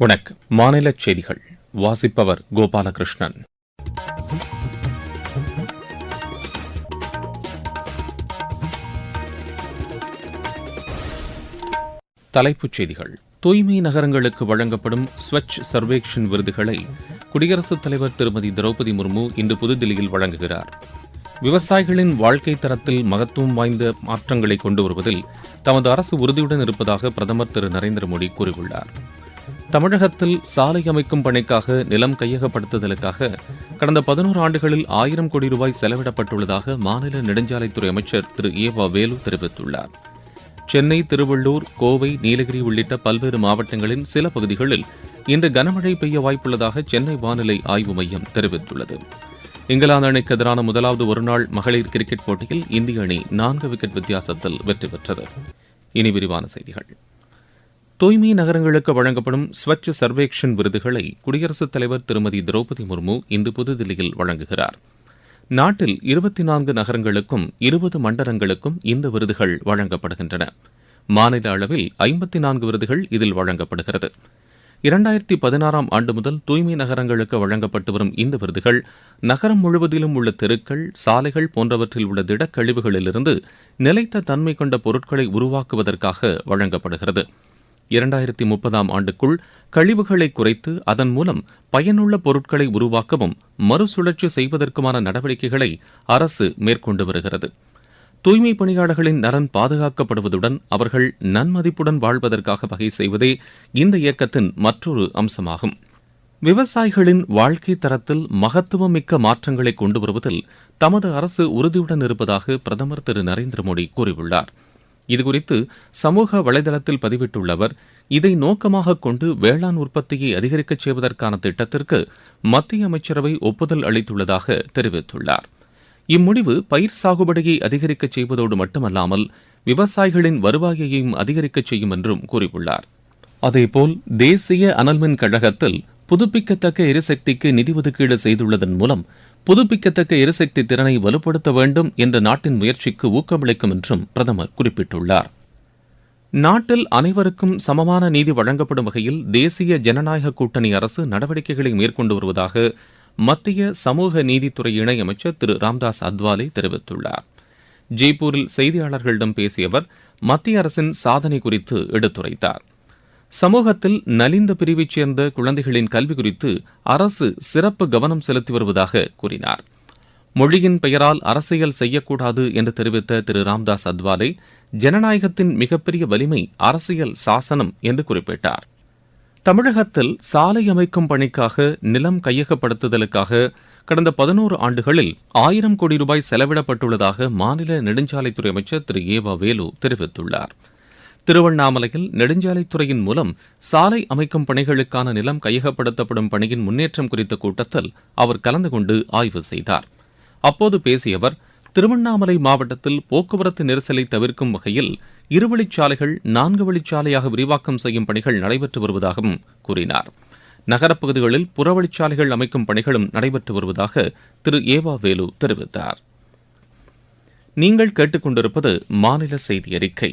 வணக்கம். மாநில செய்திகள். வாசிப்பவர் கோபாலகிருஷ்ணன். தலைப்புச் செய்திகள். தூய்மை நகரங்களுக்கு வழங்கப்படும் ஸ்வச் சர்வேக்ஷன் விருதுகளை குடியரசுத் தலைவர் திருமதி திரௌபதி முர்மு இன்று புதுதில்லியில் வழங்குகிறார். விவசாயிகளின் வாழ்க்கை தரத்தில் மகத்துவம் வாய்ந்த மாற்றங்களை கொண்டு வருவதில் தமது அரசு உறுதியுடன் இருப்பதாக பிரதமர் திரு நரேந்திர மோடி கூறியுள்ளார். தமிழகத்தில் சாலை அமைக்கும் பணிக்காக நிலம் கையகப்படுத்துதலுக்காக கடந்த பதினோரு ஆண்டுகளில் ஆயிரம் கோடி ரூபாய் செலவிடப்பட்டுள்ளதாக மாநில நெடுஞ்சாலைத்துறை அமைச்சர் திரு ஏவா வேலு தெரிவித்துள்ளார். சென்னை திருவள்ளூர் கோவை நீலகிரி உள்ளிட்ட பல்வேறு மாவட்டங்களின் சில பகுதிகளில் இன்று கனமழை பெய்ய வாய்ப்புள்ளதாக சென்னை வானிலை ஆய்வு மையம் தெரிவித்துள்ளது. இங்கிலாந்து அணிக்கு எதிரான முதலாவது ஒருநாள் மகளிர் கிரிக்கெட் போட்டியில் இந்திய அணி நான்கு விக்கெட் வித்தியாசத்தில் வெற்றி பெற்றது. இனி விரிவான செய்திகள். தூய்மை நகரங்களுக்கு வழங்கப்படும் ஸ்வச் சர்வேக்ஷன் விருதுகளை குடியரசுத் தலைவர் திருமதி திரௌபதி முர்மு இன்று புதுதில்லியில் வழங்குகிறார். நாட்டில் இருபத்தி நான்கு நகரங்களுக்கும் இருபது மண்டலங்களுக்கும் இந்த விருதுகள் வழங்கப்படுகின்றன. மாநில அளவில் ஐம்பத்தி நான்கு விருதுகள் இதில் வழங்கப்படுகிறது. இரண்டாயிரத்தி பதினாறாம் ஆண்டு முதல் தூய்மை நகரங்களுக்கு வழங்கப்பட்டு வரும் இந்த விருதுகள் நகரம் முழுவதிலும் உள்ள தெருக்கள் சாலைகள் போன்றவற்றில் உள்ள திடக்கழிவுகளிலிருந்து நிலைத்த தன்மை கொண்ட பொருட்களை உருவாக்குவதற்காக வழங்கப்படுகிறது. இரண்டாயிரத்தி முப்பதாம் ஆண்டுக்குள் கழிவுகளை குறைத்து அதன் மூலம் பயனுள்ள பொருட்களை உருவாக்கவும் மறுசுழற்சி செய்வதற்குமான நடவடிக்கைகளை அரசு மேற்கொண்டு வருகிறது. தூய்மை பணியாளர்களின் நலன் பாதுகாக்கப்படுவதுடன் அவர்கள் நன்மதிப்புடன் வாழ்வதற்காக வகை செய்வதே இந்த இயக்கத்தின் மற்றொரு அம்சமாகும். விவசாயிகளின் வாழ்க்கை தரத்தில் மகத்துவமிக்க மாற்றங்களை கொண்டு வருவதில் தமது அரசு உறுதியுடன் இருப்பதாக பிரதமர் திரு நரேந்திர மோடி கூறியுள்ளார். இதுகுறித்து சமூக வலைதளத்தில் பதிவிட்டுள்ள அவர் இதை நோக்கமாக கொண்டு வேளாண் உற்பத்தியை அதிகரிக்கச் செய்வதற்கான திட்டத்திற்கு மத்திய அமைச்சரவை ஒப்புதல் அளித்துள்ளதாக தெரிவித்துள்ளார். இம்முடிவு பயிர் சாகுபடியை அதிகரிக்கச் செய்வதோடு மட்டுமல்லாமல் விவசாயிகளின் வருவாயையும் அதிகரிக்கச் செய்யும் என்றும் கூறியுள்ளார். அதேபோல் தேசிய அனல்மின் கழகத்தில் புதுப்பிக்கத்தக்க எரிசக்திக்கு நிதி ஒதுக்கீடு செய்துள்ளதன் மூலம் புதுப்பிக்கத்தக்க எரிசக்தி திறனை வலுப்படுத்த வேண்டும் என்ற நாட்டின் முயற்சிக்கு ஊக்கமளிக்கும் என்றும் பிரதமர் குறிப்பிட்டுள்ளார். நாட்டில் அனைவருக்கும் சமமான நீதி வழங்கப்படும் வகையில் தேசிய ஜனநாயக கூட்டணி அரசு நடவடிக்கைகளை மேற்கொண்டு வருவதாக மத்திய சமூக நீதித்துறை இணையமைச்சர் திரு ராம்தாஸ் அத்வாலே தெரிவித்துள்ளார். ஜெய்ப்பூரில் செய்தியாளர்களிடம் பேசிய அவர் மத்திய அரசின் சாதனை குறித்து எடுத்துரைத்தார். சமூகத்தில் நலிந்த பிரிவைச் சேர்ந்த குழந்தைகளின் கல்வி குறித்து அரசு சிறப்பு கவனம் செலுத்தி வருவதாக கூறினார். மொழியின் பெயரால் அரசியல் செய்யக்கூடாது என்று தெரிவித்த திரு. ராம்தாஸ் அத்வாலே ஜனநாயகத்தின் மிகப்பெரிய வலிமை அரசியல் சாசனம் என்று குறிப்பிட்டார். தமிழகத்தில் சாலை அமைக்கும் பணிக்காக நிலம் கையகப்படுத்துதலுக்காக கடந்த பதினோரு ஆண்டுகளில் ஆயிரம் கோடி ரூபாய் செலவிடப்பட்டுள்ளதாக மாநில நெடுஞ்சாலைத்துறை அமைச்சர் திரு. ஏவா வேலு தெரிவித்துள்ளார். திருவண்ணாமலையில் நெடுஞ்சாலைத்துறையின் மூலம் சாலை அமைக்கும் பணிகளுக்கான நிலம் கையகப்படுத்தப்படும் பணியின் முன்னேற்றம் குறித்த கூட்டத்தில் அவர் கலந்து கொண்டு ஆய்வு செய்தார். அப்போது பேசிய அவர் திருவண்ணாமலை மாவட்டத்தில் போக்குவரத்து நெரிசலை தவிர்க்கும் வகையில் இருவழிச்சாலைகள் நான்கு வழிச்சாலையாக விரிவாக்கம் செய்யும் பணிகள் நடைபெற்று வருவதாகவும் கூறினார். நகரப்பகுதிகளில் புறவழிச்சாலைகள் அமைக்கும் பணிகளும் நடைபெற்று வருவதாக திரு. ஏவா வேலு தெரிவித்தார். நீங்கள் கேட்டுக்கொண்டிருப்பது மாநில செய்தி அறிக்கை.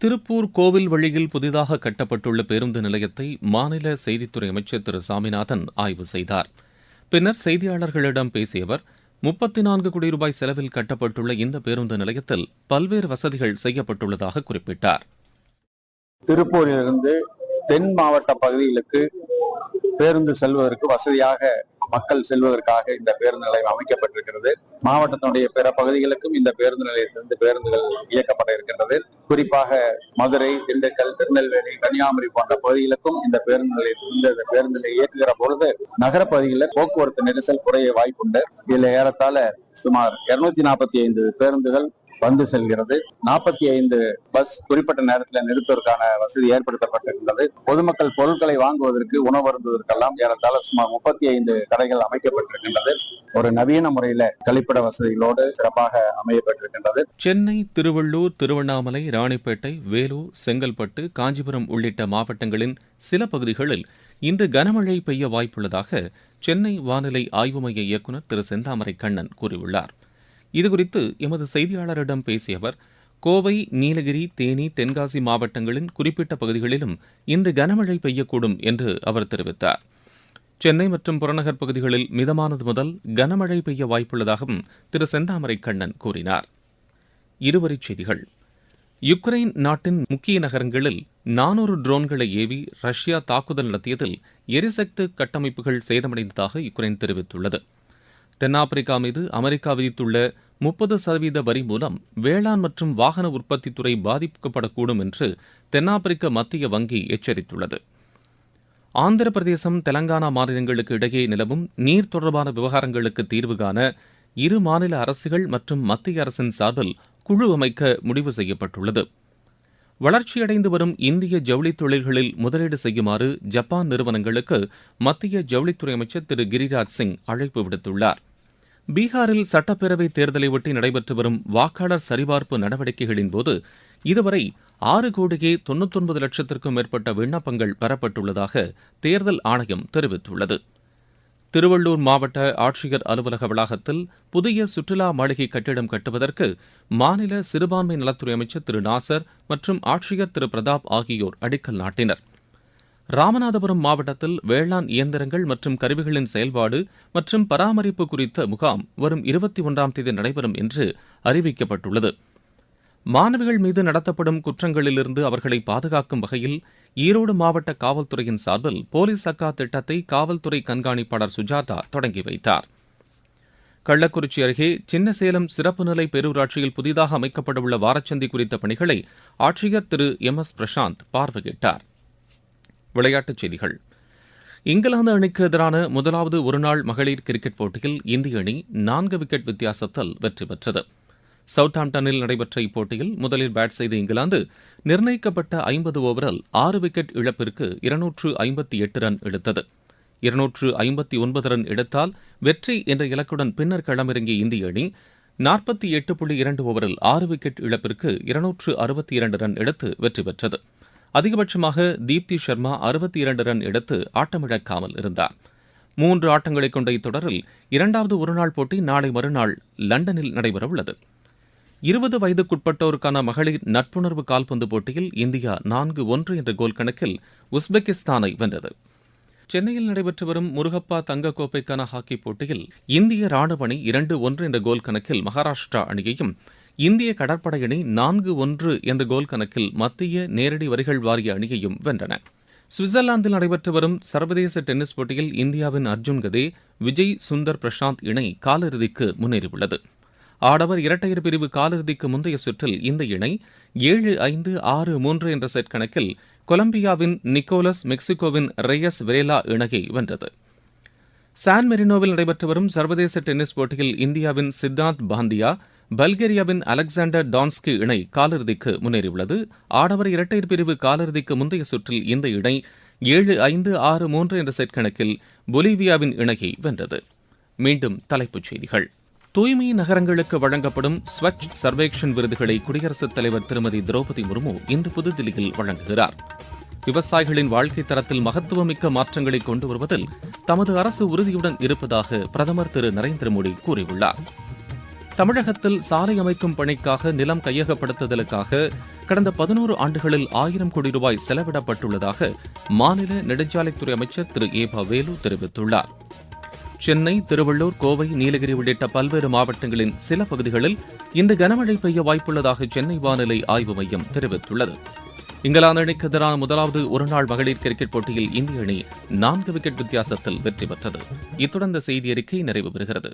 திருப்பூர் கோவில் வழியில் புதிதாக கட்டப்பட்டுள்ள பேருந்து நிலையத்தை மாநில செய்தித்துறை அமைச்சர் திரு. சாமிநாதன் ஆய்வு செய்தார். பின்னர் செய்தியாளர்களிடம் பேசிய அவர் முப்பத்தி நான்கு கோடி ரூபாய் செலவில் கட்டப்பட்டுள்ள இந்த பேருந்து நிலையத்தில் பல்வேறு வசதிகள் செய்யப்பட்டுள்ளதாக குறிப்பிட்டார். திருப்பூரிலிருந்து தென் மாவட்ட பகுதிகளுக்கு பேருந்து செல்வதற்கு வசதியாக மக்கள் செல்வதற்காக இந்த பேருந்து நிலையம் அமைக்கப்பட்டிருக்கிறது. மாவட்டத்தினுடைய பிற பகுதிகளுக்கும் இந்த பேருந்து நிலையத்திலிருந்து பேருந்துகள் இயக்கப்பட இருக்கின்றது. குறிப்பாக மதுரை திண்டுக்கல் திருநெல்வேலி கன்னியாகுமரி போன்ற பகுதிகளுக்கும் இந்த பேருந்து நிலையத்திலிருந்து இந்த பேருந்து நிலையை இயக்குகிற பொழுது நகர பகுதிகளில் போக்குவரத்து நெரிசல் குறைய வாய்ப்புண்டு. இதில் ஏறத்தாழ சுமார் இருநூத்தி நாற்பத்தி ஐந்து பேருந்துகள் வந்து செல்கிறது. நாற்பத்தி ஐந்து பஸ் குறிப்பிட்ட நேரத்தில் நிறுத்துவதற்கான வசதி ஏற்படுத்தப்பட்டிருக்கிறது பொதுமக்கள் பொருட்களை வாங்குவதற்கு உணவு அருந்துவதற்கெல்லாம் ஏறத்தாழ சுமார் முப்பத்தி ஐந்து கடைகள் அமைக்கப்பட்டிருக்கின்றது. ஒரு நவீன முறையில கழிப்பிட வசதிகளோடு சிறப்பாக அமையப்பட்டிருக்கின்றது. சென்னை திருவள்ளூர் திருவண்ணாமலை ராணிப்பேட்டை வேலூர் செங்கல்பட்டு காஞ்சிபுரம் உள்ளிட்ட மாவட்டங்களின் சில பகுதிகளில் இன்று கனமழை பெய்ய வாய்ப்புள்ளதாக சென்னை வானிலை ஆய்வு மைய இயக்குநர் திரு செந்தாமரை கண்ணன் கூறியுள்ளார். இதுகுறித்து எமது செய்தியாளரிடம் பேசிய அவர் கோவை நீலகிரி தேனி தென்காசி மாவட்டங்களின் குறிப்பிட்ட பகுதிகளிலும் இன்று கனமழை பெய்யக்கூடும் என்று அவர் தெரிவித்தார். சென்னை மற்றும் புறநகர் பகுதிகளில் மிதமானது முதல் கனமழை பெய்ய வாய்ப்புள்ளதாகவும் திரு செந்தாமரை கண்ணன் கூறினார். இருவரிச் செய்திகள். யுக்ரைன் நாட்டின் முக்கிய நகரங்களில் நானூறு ட்ரோன்களை ஏவி ரஷ்யா தாக்குதல் நடத்தியதில் எரிசக்தி கட்டமைப்புகள் சேதமடைந்ததாக யுக்ரைன் தெரிவித்துள்ளது. தென்னாப்பிரிக்கா மீது அமெரிக்கா விதித்துள்ள முப்பது சதவீத வரி மூலம் வேளாண் மற்றும் வாகன உற்பத்தி துறை பாதிக்கப்படக்கூடும் என்று தென்னாப்பிரிக்க மத்திய வங்கி எச்சரித்துள்ளது. ஆந்திர பிரதேசம் தெலங்கானா மாநிலங்களுக்கு இடையே நிலவும் நீர் தொடர்பான விவகாரங்களுக்கு தீர்வு காண இரு மாநில அரசுகள் மற்றும் மத்திய அரசின் சார்பில் குழு அமைக்க முடிவு செய்யப்பட்டுள்ளது. வளர்ச்சியடைந்து வரும் இந்திய ஜவுளித் தொழில்களில் முதலீடு செய்யுமாறு ஜப்பான் நிறுவனங்களுக்கு மத்திய ஜவுளித்துறை அமைச்சர் திரு கிரிராஜ் சிங் அழைப்பு விடுத்துள்ளார். பீகாரில் சட்டப்பேரவைத் தேர்தலையொட்டி நடைபெற்று வரும் வாக்காளர் சரிபார்ப்பு நடவடிக்கைகளின் போது இதுவரை ஆறு கோடியே தொன்னூத்தொன்பது லட்சத்திற்கும் மேற்பட்ட விண்ணப்பங்கள் பெறப்பட்டுள்ளதாக தேர்தல் ஆணையம் தெரிவித்துள்ளது. திருவள்ளூர் மாவட்ட ஆட்சியர் அலுவலக வளாகத்தில் புதிய சுற்றுலா மாளிகை கட்டிடம் கட்டுவதற்கு மாநில சிறுபான்மை நலத்துறை அமைச்சர் திரு நாசர் மற்றும் ஆட்சியர் திரு பிரதாப் ஆகியோர் அடிக்கல் நாட்டினர். ராமநாதபுரம் மாவட்டத்தில் வேளாண் இயந்திரங்கள் மற்றும் கருவிகளின் செயல்பாடு மற்றும் பராமரிப்பு குறித்த முகாம் வரும் இருபத்தி ஒன்றாம் தேதி நடைபெறும் என்று அறிவிக்கப்பட்டுள்ளது. மாணவிகள் மீது நடத்தப்படும் குற்றங்களிலிருந்து அவர்களை பாதுகாக்கும் வகையில் ஈரோடு மாவட்ட காவல்துறையின் சார்பில் போலீஸ் அக்கா திட்டத்தை காவல்துறை கண்காணிப்பாளர் சுஜாதா தொடங்கி வைத்தார். கள்ளக்குறிச்சி அருகே சின்னசேலம் சிறப்பு நிலை பேரூராட்சியில் புதிதாக அமைக்கப்படவுள்ள வாரச்சந்தி குறித்த பணிகளை ஆட்சியர் திரு எம் எஸ் பிரசாந்த் பார்வையிட்டாா் விளையாட்டுச் செய்திகள். இங்கிலாந்து அணிக்கு எதிரான முதலாவது ஒருநாள் மகளிர் கிரிக்கெட் போட்டியில் இந்திய அணி நான்கு விக்கெட் வித்தியாசத்தில் வெற்றி பெற்றது. சவுத்ஹாம்டனில் நடைபெற்ற இப்போட்டியில் முதலில் பேட் செய்த இங்கிலாந்து நிர்ணயிக்கப்பட்ட ஐம்பது ஓவரில் ஆறு விக்கெட் இழப்பிற்கு இருநூற்று ஐம்பத்தி எட்டு ரன் எடுத்தது. இருநூற்று ஐம்பத்தி ஒன்பது ரன் எடுத்தால் வெற்றி என்ற இலக்குடன் பின்னர் களமிறங்கிய இந்திய அணி நாற்பத்தி எட்டு புள்ளி இரண்டு ஓவரில் ஆறு விக்கெட் இழப்பிற்கு இருநூற்று அறுபத்தி இரண்டு ரன் எடுத்து வெற்றி பெற்றது. அதிகபட்சமாக தீப்தி சர்மா அறுபத்தி இரண்டு ரன் எடுத்து ஆட்டமிழக்காமல் இருந்தார். மூன்று ஆட்டங்களை கொண்ட இத்தொடரில் இரண்டாவது ஒருநாள் போட்டி நாளை மறுநாள் லண்டனில் நடைபெறவுள்ளது. இருபது வயதுக்குட்பட்டோருக்கான மகளிர் நட்புணர்வு கால்பந்து போட்டியில் இந்தியா நான்கு ஒன்று என்ற கோல் கணக்கில் உஸ்பெகிஸ்தானை வென்றது. சென்னையில் நடைபெற்று வரும் முருகப்பா தங்க கோப்பைக்கான ஹாக்கி போட்டியில் இந்திய ராணுவ அணி இரண்டு ஒன்று என்ற கோல் கணக்கில் மகாராஷ்டிரா அணியையும் இந்திய கடற்படையணி நான்கு ஒன்று என்ற கோல் கணக்கில் மத்திய நேரடி வரிகள் வாரிய அணியையும் வென்றன. சுவிட்சர்லாந்தில் நடைபெற்று வரும் சர்வதேச டென்னிஸ் போட்டியில் இந்தியாவின் அர்ஜுன் கதே விஜய் சுந்தர் பிரசாந்த் இணை காலிறுதிக்கு முன்னேறியுள்ளது. ஆடவர் இரட்டையர் பிரிவு காலிறுதிக்கு முந்தைய சுற்றில் இந்த இணை ஏழு ஐந்து ஆறு மூன்று என்ற செட் கணக்கில் கொலம்பியாவின் நிக்கோலஸ் மெக்சிகோவின் ரெயஸ் வெரேலா இணையை வென்றது. சான் மெரினோவில் நடைபெற்று வரும் சர்வதேச டென்னிஸ் போட்டியில் இந்தியாவின் சித்தார்த் பாந்தியா பல்கேரியாவின் அலெக்சாண்டர் டான்ஸ்கி இணை காலிறுதிக்கு முன்னேறியுள்ளது. ஆடவர் இரட்டையர் பிரிவு காலிறுதிக்கு முந்தைய சுற்றில் இந்த இணை ஏழு ஐந்து ஆறு மூன்று என்ற செட் கணக்கில் பொலிவியாவின் இணையை வென்றது. மீண்டும் தலைப்புச் செய்திகள். தூய்மை நகரங்களுக்கு வழங்கப்படும் ஸ்வச் சர்வேக்ஷன் விருதுகளை குடியரசுத் தலைவர் திருமதி திரௌபதி முர்மு இன்று புதுதில்லியில் வழங்குகிறார். விவசாயிகளின் வாழ்க்கை தரத்தில் மகத்துவமிக்க மாற்றங்களை கொண்டு வருவதில் தமது அரசு உறுதியுடன் இருப்பதாக பிரதமர் திரு நரேந்திர மோடி கூறியுள்ளார். தமிழகத்தில் சாலை அமைக்கும் பணிக்காக நிலம் கையகப்படுத்துதலுக்காக கடந்த பதினோரு ஆண்டுகளில் ஆயிரம் கோடி ரூபாய் செலவிடப்பட்டுள்ளதாக மாநில நெடுஞ்சாலைத்துறை அமைச்சர் திரு ஏ வேலு தெரிவித்துள்ளார். சென்னை திருவள்ளூர் கோவை நீலகிரி உள்ளிட்ட பல்வேறு மாவட்டங்களின் சில பகுதிகளில் இன்று கனமழை பெய்ய வாய்ப்புள்ளதாக சென்னை வானிலை ஆய்வு மையம் தெரிவித்துள்ளது. இங்கிலாந்து அணிக்கு எதிரான முதலாவது ஒருநாள் மகளிர் கிரிக்கெட் போட்டியில் இந்திய அணி நான்கு விக்கெட் வித்தியாசத்தில் வெற்றி பெற்றது. இத்துடன் இந்த செய்தி அறிக்கை நிறைவு பெறுகிறது.